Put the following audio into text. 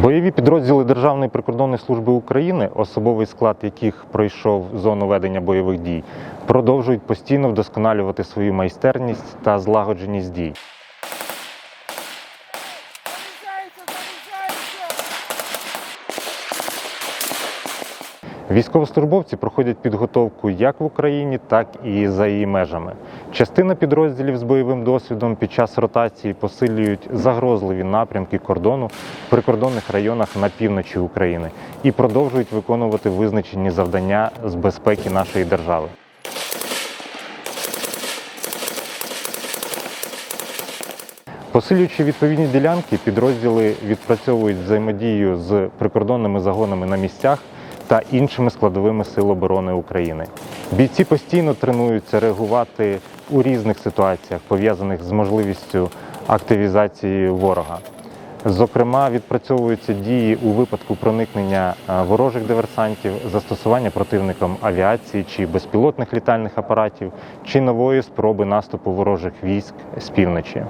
Бойові підрозділи Державної прикордонної служби України, особовий склад яких пройшов зону ведення бойових дій, продовжують постійно вдосконалювати свою майстерність та злагодженість дій. Військовослужбовці проходять підготовку як в Україні, так і за її межами. Частина підрозділів з бойовим досвідом під час ротації посилюють загрозливі напрямки кордону в прикордонних районах на півночі України і продовжують виконувати визначені завдання з безпеки нашої держави. Посилюючи відповідні ділянки, підрозділи відпрацьовують взаємодію з прикордонними загонами на місцях та іншими складовими сил оборони України. Бійці постійно тренуються реагувати у різних ситуаціях, пов'язаних з можливістю активізації ворога. Зокрема, відпрацьовуються дії у випадку проникнення е, ворожих диверсантів, застосування противником авіації чи безпілотних літальних апаратів, чи нової спроби наступу ворожих військ з півночі.